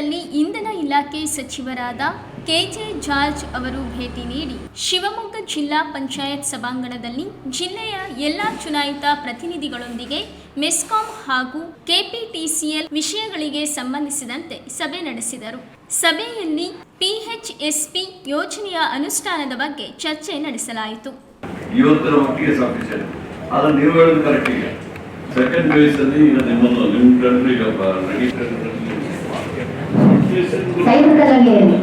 ಶಿವಮೊಗ್ಗದಲ್ಲಿ ಇಂಧನ ಇಲಾಖೆ ಸಚಿವರಾದ ಕೆಜೆ ಜಾರ್ಜ್ ಅವರು ಭೇಟಿ ನೀಡಿ, ಶಿವಮೊಗ್ಗ ಜಿಲ್ಲಾ ಪಂಚಾಯತ್ ಸಭಾಂಗಣದಲ್ಲಿ ಜಿಲ್ಲೆಯ ಎಲ್ಲ ಚುನಾಯಿತ ಪ್ರತಿನಿಧಿಗಳೊಂದಿಗೆ ಮೆಸ್ಕಾಂ ಹಾಗೂ ಕೆಪಿಟಿಸಿಎಲ್ ವಿಷಯಗಳಿಗೆ ಸಂಬಂಧಿಸಿದಂತೆ ಸಭೆ ನಡೆಸಿದರು. ಸಭೆಯಲ್ಲಿ ಪಿಎಚ್ಎಸ್ಪಿ ಯೋಜನೆಯ ಅನುಷ್ಠಾನದ ಬಗ್ಗೆ ಚರ್ಚೆ ನಡೆಸಲಾಯಿತು. ಇವತ್ತರ ಸೈನಿಕರಲ್ಲಿ ಹೇಳಿ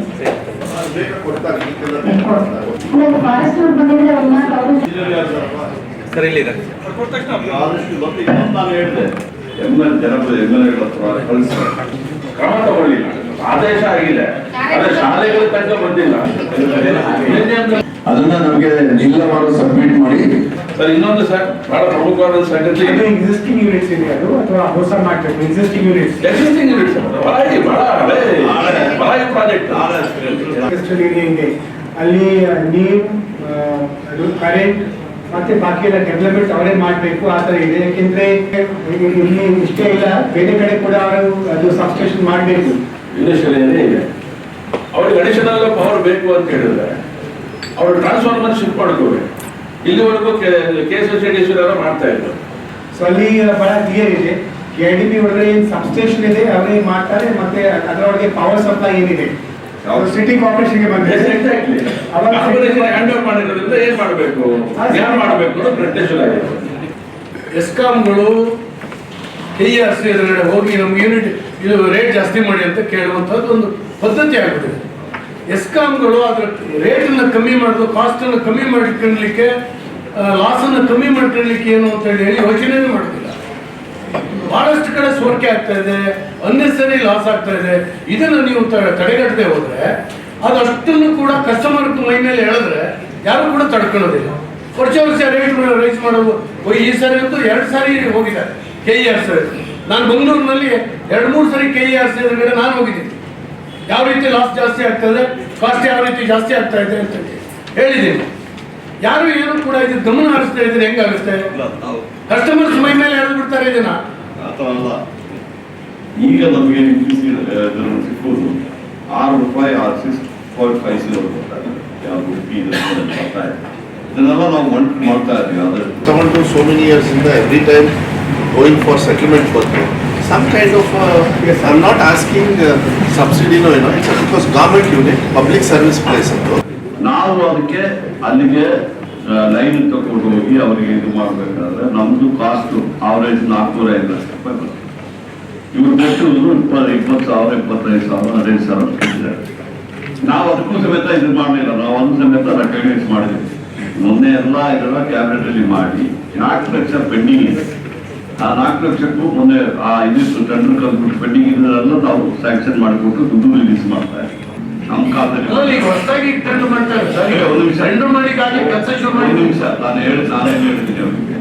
ಫಾರೆಸ್ಟ್ ಬಂದಿದ್ರೆ ಒಂದು ಮಾತು ಅವರು ಸರ್ ಇಲ್ಲಿದೆ ಆದಷ್ಟು ಇವತ್ತು ಇನ್ನೊಂದು ನಾನು ಹೇಳಿದೆ ಎಮ್ ಎಲ್ ಜನಪದ ಎಮ್ ಎಲ್ ಎಗಳ ಹತ್ರ ಕಳಿಸ್ತಾರೆ ಕ್ರಮ ತಗೊಳ್ಳಿಲ್ಲ ಆದೇಶ ಆಗಿದೆ ಅದನ್ನ ನಮಗೆ ಜಿಲ್ಲಾವಾರು ಸಬ್ಮಿಟ್ ಮಾಡಿ. ಸರ್ ಇನ್ನೊಂದು ಸರ್ ಬಹಳ ಪ್ರಮುಖವಾದ ಸಂಗತಿ. ಎಕ್ಸಿಸ್ಟಿಂಗ್ ಯೂನಿಟ್ಸ್ ಇದೆ ಅದು ಅಥವಾ ಹೊಸ ಮಾಡ್ಬೇಕು ಎಕ್ಸಿಸ್ಟಿಂಗ್ ಯೂನಿಟ್ಸ್ ಎಕ್ಸಿಸ್ಟಿಂಗ್ ಯೂನಿಟ್ಸ್ ಬಹಳ ಬಹಳ ಹಳೆ ಬಹಳ ಪ್ರಾಜೆಕ್ಟ್ ಹಿಂಗೆ ಅಲ್ಲಿ ನೀರು ಅದು ಕರೆಂಟ್ ಮತ್ತೆ ಬಾಕಿ ಎಲ್ಲ ಡೆವಲಪ್ಮೆಂಟ್ ಅವರೇ ಮಾಡಬೇಕು ಆ ಥರ ಇದೆ. ಯಾಕೆಂದ್ರೆ ಇಲ್ಲಿ ಇಷ್ಟೇ ಇಲ್ಲ ಬೇರೆ ಕಡೆ ಕೂಡ ಅವರು ಅದು ಸಬ್ಸ್ಟೇಷನ್ ಮಾಡಬೇಕು. ಇಂಡಸ್ಟ್ರಿಯಲ್ಲಿ ಇದೆ ಅವ್ರಿಗೆ ಅಡಿಷನಲ್ ಪವರ್ ಬೇಕು ಅಂತ ಹೇಳಿದ್ರೆ ಅವ್ರು ಟ್ರಾನ್ಸ್ಫಾರ್ಮರ್ ಶಿಫ್ಟ್ ಮಾಡ್ಕೋಬೇಕು ಇಲ್ಲಿವರೆಗೂ ಕೆ ಕೆ ಎಸ್ ಎಲ್ಲ ಮಾಡ್ತಾ ಇದ್ರು. ಸೊ ಅಲ್ಲಿ ಬಹಳ ಕ್ಲಿಯರ್ ಇದೆ. ಕೆ ಡಿ ಒಳಗಡೆ ಏನು ಸಬ್ಸ್ಟೇಷನ್ ಇದೆ ಅವರಿಗೆ ಮಾಡ್ತಾರೆ ಮತ್ತೆ ಅದರೊಳಗೆ ಪವರ್ ಸಪ್ಲೈ ಏನಿದೆ? ಸಿಟಿ ಕಾರ್ಪೊರೇಷನ್ಗೆ ಬಂದಿದೆ. ಹ್ಯಾಂಡ್ ಓವರ್ ಮಾಡಿರೋದ್ರಿಂದ ಏನು ಮಾಡಬೇಕು? ಯಾರು ಮಾಡಬೇಕು ಅನ್ನೋ ಪ್ರಶ್ನೆ ಎಸ್ಕಾಮ್ಗಳು ಎಸ್ಕಾಂಗಳು ಕೆ ಆರ್ ಸಿ ಎದುರುಗಡೆ ಹೋಗಿ ನಮ್ಮ ಯೂನಿಟ್ ಇದು ರೇಟ್ ಜಾಸ್ತಿ ಮಾಡಿ ಅಂತ ಕೇಳುವಂಥದ್ದು ಒಂದು ಪದ್ಧತಿ ಆಗ್ಬಿಟ್ಟಿದೆ. ಎಸ್ಕಾಮ್ಗಳು ಅದರ ರೇಟನ್ನು ಕಮ್ಮಿ ಮಾಡೋದು ಕಾಸ್ಟನ್ನು ಕಮ್ಮಿ ಮಾಡಿಕೊಳ್ಳಲಿಕ್ಕೆ ಲಾಸನ್ನು ಕಮ್ಮಿ ಮಾಡ್ಕೊಳ್ಳಿಕ್ಕೆ ಏನು ಅಂತ ಹೇಳಿ ಯೋಚನೆ ಮಾಡೋದಿಲ್ಲ. ಬಹಳಷ್ಟು ಕಡೆ ಸೋರಿಕೆ ಆಗ್ತಾ ಇದೆ ಅನ್ನೆಸರಿ ಲಾಸ್ ಆಗ್ತಾ ಇದೆ. ಇದನ್ನು ನೀವು ತಡೆಗಟ್ಟದೆ ಹೋದರೆ ಅಷ್ಟನ್ನು ಕೂಡ ಕಸ್ಟಮರ್ ಮೈ ಮೇಲೆ ಹೇಳಿದ್ರೆ ಯಾರು ಕೂಡ ತಡ್ಕೊಳ್ಳೋದಿಲ್ಲ. ವರ್ಷ ವರ್ಷ ರೇಟ್ ರೈಸ್ ಮಾಡೋದು ಈ ಸಾರಿ ಅಂತೂ ಎರಡು ಸಾರಿ ಹೋಗಿದ್ದಾರೆ. ಕೆ ಇ ಆರ್ ಸಿ ನಾನು ಬೆಂಗಳೂರಿನಲ್ಲಿ ಎರಡು ಮೂರು ಸಾರಿ ಕೆ ಇ ಆರ್ ಸಿ ಎದುರುಗಡೆ ನಾನು ಹೋಗಿದ್ದೀನಿ. ಯಾವ ರೀತಿ ಲಾಸ್ ಜಾಸ್ತಿ ಆಗ್ತದೆ ಕಾಸ್ಟ್ ಯಾವ ರೀತಿ ಜಾಸ್ತಿ ಆಗ್ತಾ ಇದೆ ಅಂತ ಹೇಳಿದ್ದೀನಿ. ಯಾರು ಏನು ಕೂಡ ಇದು ಗಮನ ಹರಿಸ್ತಾ ಇದ್ರೆ ಹೆಂಗಾಗುತ್ತೆ? ಕಸ್ಟಮರ್ಸ್ ಮೈ ಮೇಲೆ ಎಳೆದು ಬಿಡ್ತಾರೆ ಇದನ್ನ? ಈಗ ನಮಗೆ ಸಿಕ್ಕೋದು ಆರು ರೂಪಾಯಿ or six point five zero ಯಾವ ಉಡುಪಿ ಇದನ್ನೆಲ್ಲ ನಾವು ಮಂಟ್ ಮಾಡ್ತಾ ಇದ್ದೀವಿ. ಅಂದರೆ ತಗೊಂಡು ಸೋ ಮೆನಿ many ಇಂದ every time going for settlement purpose. them. Some kind of, uh, yes, I'm not asking uh, subsidy, no, you know, it's because government unit, public service place. ಅದು. ನಾವು ಅದಕ್ಕೆ ಅಲ್ಲಿಗೆ ಲೈನ್ ತಗೊಂಡು ಹೋಗಿ ಅವರಿಗೆ ಇದು ಮಾಡಬೇಕಾದ್ರೆ ನಮ್ದು ಕಾಸ್ಟ್ ಆವರೇಜ್ ನಾಲ್ಕೂರ ಐದು ಲಕ್ಷ ರೂಪಾಯಿ ಬರುತ್ತೆ ಇವ್ರು ಕೊಟ್ಟಿದ್ರು ಇಪ್ಪತ್ತು ಇಪ್ಪತ್ತು ಸಾವಿರ ಇಪ್ಪತ್ತೈದು ಸಾವಿರ ಹದಿನೈದು ಸಾವಿರ ಕೊಟ್ಟಿದ್ದಾರೆ ನಾವು ಅದಕ್ಕೂ ಸಮೇತ ಇದು ಮಾಡಲಿಲ್ಲ ನಾವು ಒಂದು ಸಮೇತ ರೆಕಗ್ನೈಸ್ ಮಾಡಿದ್ವಿ ಮೊನ್ನೆ ಎಲ್ಲ ಇದೆಲ್ಲ ಕ್ಯಾಬಿನೆಟ್ ಅಲ್ಲಿ ಮಾಡಿ ನಾಲ್ಕು ಲಕ್ಷ ಪೆಂಡಿಂಗ್ ಇದೆ ಆ ನಾಲ್ಕು ಲಕ್ಷಕ್ಕೂ ಮೊನ್ನೆ ಆ ಇದಿಷ್ಟು ಟೆಂಡರ್ ಕಲ್ಬಿಟ್ಟು ಪೆಂಡಿಂಗ್ ಇದನ್ನೆಲ್ಲ ನಾವು ಸ್ಯಾಂಕ್ಷನ್ ಮಾಡಿಕೊಟ್ಟು ದುಡ್ಡು ರಿಲೀಸ್ ಮಾಡ್ತಾ ಇದ್ದೀವಿ ನಮ್ಮ ಕಾಲದಲ್ಲಿ. ಹೊಸದಾಗಿ ಟೆಂಡರ್ ಮಾಡ್ತಾರೆ. ಒಂದು ನಿಮಿಷ. ಟೆಂಡರ್ ಮಾಡಿ ಕೆಲಸ ಶುರು ಮಾಡಿ. ನಿಮಿಷ. ನಾನು ಹೇಳಿ ನಾನೇ ಹೇಳ್ತೀನಿ ಅವರಿಗೆ?